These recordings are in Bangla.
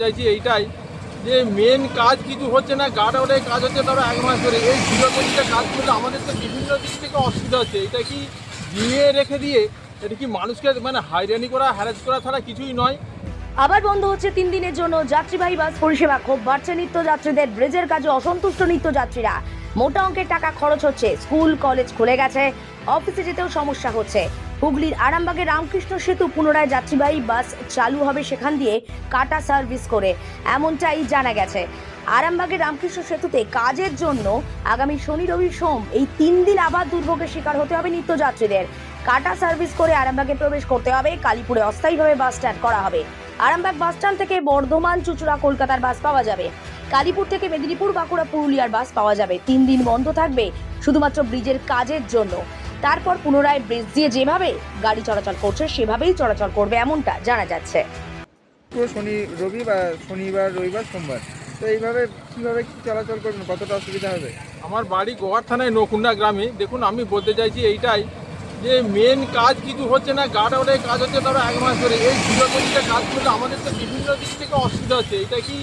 চাইছি এইটাই যে মেন কাজ কিছু হচ্ছে না গার্ডওয়ালের কাজ হচ্ছে তারা এক মাস ধরে। এই জিরো গতিতে কাজ করলে আমাদের তো বিভিন্ন দিক থেকে অসুবিধা হচ্ছে। এটা কি দিয়ে রেখে দিয়ে, এটা কি মানুষকে মানে হাইরানি করা হ্যারাস করা ছাড়া কিছুই নয়। আবার বন্ধ হচ্ছে তিন দিনের জন্য যাত্রীবাহী বাস পরিষেবা। খুব বাড়ছে নিত্যযাত্রীদের, ব্রিজের কাজে অসন্তুষ্ট নিত্যযাত্রীরা। মোটা অঙ্কের টাকা খরচ হচ্ছে, স্কুল, কলেজ খুলে গেছে, অফিসে যেতেও সমস্যা হচ্ছে। হুগলির আরামবাগে রামকৃষ্ণ সেতু পুনরায় যাত্রীবাহী বাস চালু হবে সেখান দিয়ে কাটা সার্ভিস করে। এমনটাই জানা গেছে। আরামবাগের রামকৃষ্ণ সেতুতে কাজের জন্য আগামী শনি, রবি, সোম এই তিন দিন আবার দুর্ভোগের শিকার হতে হবে নিত্যযাত্রীদের। কাটা সার্ভিস করে আরামবাগে প্রবেশ করতে হবে। কালীপুরে অস্থায়ীভাবে বাস স্ট্যান্ড করা হবে। আরামবাগ বাস স্ট্যান্ড থেকে বর্ধমান, চুচুড়া, কলকাতার বাস পাওয়া যাবে। কালীপুর থেকে মেদিনীপুর, বাঁকুড়া, পুরুলিয়ার বাস পাওয়া যাবে। তিন দিন বন্ধ থাকবে শুধুমাত্র ব্রিজের কাজের জন্য। তারপর পুনরায় ব্রিজ দিয়ে যেভাবে গাড়ি চলাচল করছে সেভাবেই চলাচল করবে এমনটা জানা যাচ্ছে। পুরো শনি রবি বা শনিবার রবিবার সোমবার। তো এইভাবে কীভাবে কি চলাচল করবেন? কতটা অসুবিধা হবে? আমার বাড়ি গোয়ার থানায় নকুন্ডা গ্রামে। দেখুন আমি বলতে চাইছি এইটাই যে মেন কাজ কিছু হচ্ছে না গার্ডওয়ালের কাজ হচ্ছে তারা এক মাস ধরে। এই গতিতে কাজ করলে আমাদের তো বিভিন্ন দিক থেকে অসুবিধা হচ্ছে। এটা কি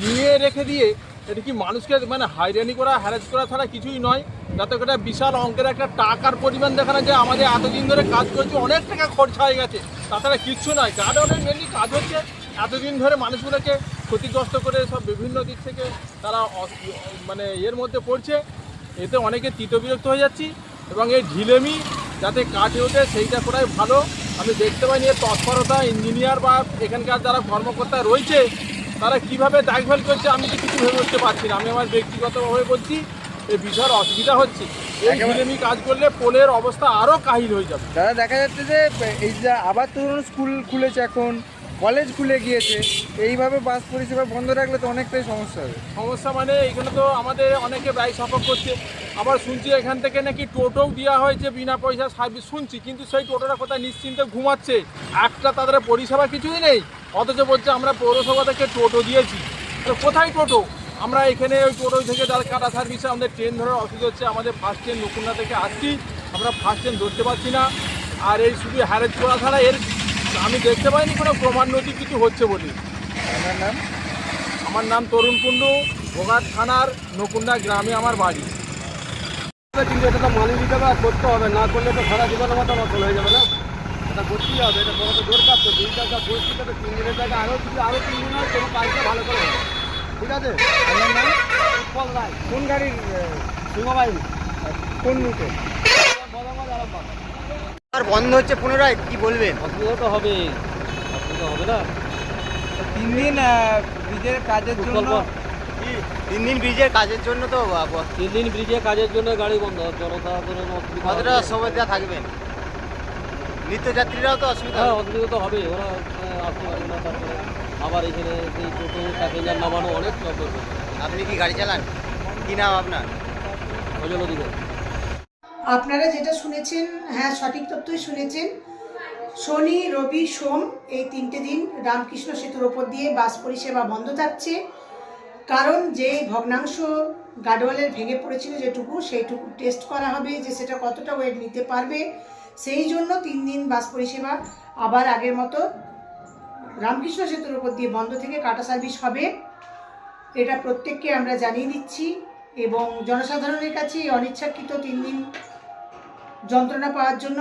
দিয়ে রেখে দিয়ে এটা কি মানুষকে মানে হাইরানি করা হ্যারাস করা ছাড়া কিছুই নয়। যাতে করে বিশাল অঙ্কের একটা টাকার পরিমাণ দেখানো যায়। আমাদের এতদিন ধরে কাজ করছি, অনেক টাকা খরচা হয়ে গেছে। তাছাড়া কিচ্ছু নয়। গার্ডওয়ালের মেনলি কাজ হচ্ছে। এতদিন ধরে মানুষগুলোকে ক্ষতিগ্রস্ত করে সব বিভিন্ন দিক থেকে তারা মানে এর মধ্যে পড়ছে। এতে অনেকে তিতবিরক্ত হয়ে যাচ্ছি। এবং এই ঢিলেমি যাতে কাটে ওঠে, সেইটা করাই ভালো। আমি দেখতে পাইনি এর তৎপরতা ইঞ্জিনিয়ার বা এখানকার যারা কর্মকর্তা রয়েছে তারা কীভাবে দেখভাল করছে আমি তো কিছু ভেবে উঠতে পারছি না। আমি আমার ব্যক্তিগতভাবে বলছি এই বিশাল অসুবিধা হচ্ছে। এই একেবারে- কাজ করলে পোলের অবস্থা আরও কাহিল হয়ে যাবে। দাদা দেখা যাচ্ছে যে এই যে আবার তো ধরুন স্কুল খুলেছে এখন কলেজ খুলে গিয়েছে এইভাবে বাস পরিষেবা বন্ধ রাখলে তো অনেকটাই সমস্যা হবে। সমস্যা মানে এখানে তো আমাদের অনেকে ব্যয় সাপক করছে। আবার শুনছি এখান থেকে নাকি টোটোও দেওয়া হয়েছে বিনা পয়সা সার্ভিস শুনছি। কিন্তু সেই টোটোটা কোথায় নিশ্চিন্তে ঘুমাচ্ছে? একটা তাদের পরিষেবা কিছুই নেই। অথচ বলছে আমরা পৌরসভা থেকে টোটো দিয়েছি। তো কোথায় টোটো? আমরা এখানে ওই টোটো থেকে যার কাটা সার্ভিসে আমাদের ট্রেন ধরার অসুবিধা হচ্ছে আমাদের ফার্স্ট ট্রেন নকুন্ডা থেকে আসছি। আমরা ফার্স্ট ট্রেন ধরতে পারছি না। আর এই শুধু হ্যারেজ করা ছাড়া এর আমি দেখতে পাইনি কোনো ক্রমান্বতি কিছু হচ্ছে বলে। আপনার নাম? আমার নাম তরুণ কুণ্ডু গোঘাট থানার নকুন্ডা গ্রামে আমার বাড়ি। কিন্তু এটা তো মানিয়ে নিতে হবে আর করতে হবে না করলে তো সারা জীবনের মতো নষ্ট হয়ে যাবে না? এটা করতেই হবে এটা তো দরকার তো। দিনটা যা পরিস্থিতি তো তিন দিনের জায়গায় আরও কিছু আরও তিন দিন হয় তোমার কাজটা ভালো করে হবে ঠিক আছে? আপনার নাম উৎপল রায়। কোন গাড়ির সিংহবাহিনী কোন রুটে? আর বন্ধ হচ্ছে পুনরায় কি বলবেন? অসুবিধা তো হবে অসুবিধা হবে না। তিন দিন ব্রিজের কাজের জন্য তিন দিন ব্রিজের কাজের জন্য তো তিন দিন ব্রিজে কাজের জন্য গাড়ি বন্ধ জনসাধারণ অসুবিধা কতটা হবে। সুবিধা থাকবেন নিত্যযাত্রীরাও তো অসুবিধা হ্যাঁ। অসুবিধা তো হবে ওরা আসতে পারবে না তারপরে আবার এখানে সেই টোটো প্যাসেঞ্জার নামানো অনেক প্রবলেম আপনি কি গাড়ি চালান? কি নাম আপনার? ওজন দিকে আপনারা যেটা শুনেছেন হ্যাঁ সঠিক তথ্যই শুনেছেন শনি রবি সোম এই তিনটে দিন রামকৃষ্ণ সেতুর ওপর দিয়ে বাস পরিষেবা বন্ধ থাকছে। কারণ যে ভগ্নাংশ গাডওয়ালের ভেঙে পড়েছিল যেটুকু সেইটুকু টেস্ট করা হবে যে সেটা কতটা ওয়েট নিতে পারবে। সেই জন্য তিন দিন বাস পরিষেবা, আবার আগের মতো রামকৃষ্ণ সেতুর ওপর দিয়ে বন্ধ থেকে কাটা সার্ভিস হবে। এটা প্রত্যেককে আমরা জানিয়ে দিচ্ছি এবং জনসাধারণের কাছে এই অনিচ্ছাকৃত তিন দিন যন্ত্রণা পাওয়ার জন্য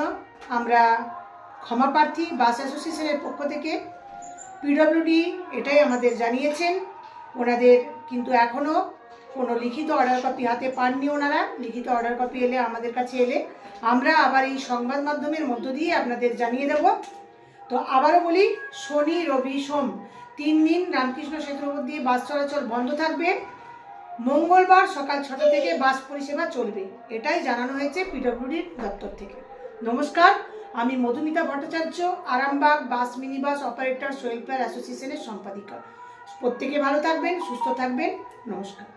আমরা ক্ষমা প্রার্থী, বাস অ্যাসোসিয়েশনের পক্ষ থেকে। পিডব্লিউডি এটাই আমাদের জানিয়েছেন। ওনাদের কিন্তু এখনও কোনো লিখিত অর্ডার কপি হাতে পাননি ওনারা। লিখিত অর্ডার কপি এলে আমাদের কাছে এলে আমরা আবার এই সংবাদ মাধ্যমের মধ্য দিয়ে আপনাদের জানিয়ে দেব। তো আবারও বলি, শনি, রবি, সোম তিন দিন রামকৃষ্ণ সেতুর উপর দিয়ে বাস চলাচল বন্ধ থাকবে। মঙ্গলবার সকাল ছটা থেকে বাস পরিষেবা চলবে। এটাই জানানো হয়েছে পিডব্লিউডির দপ্তর থেকে। নমস্কার, আমি Madhumita Bhattacharya, Arambag bus mini bus operator welfare অ্যাসোসিয়েশনের সম্পাদিকা। প্রত্যেকে ভালো থাকবেন, সুস্থ থাকবেন। নমস্কার।